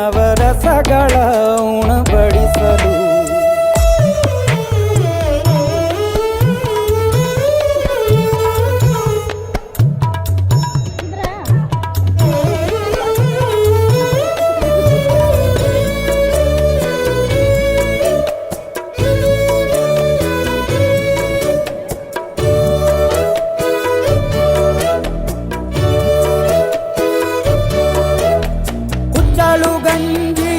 ನವರಸಗಳ గంజలు గంజి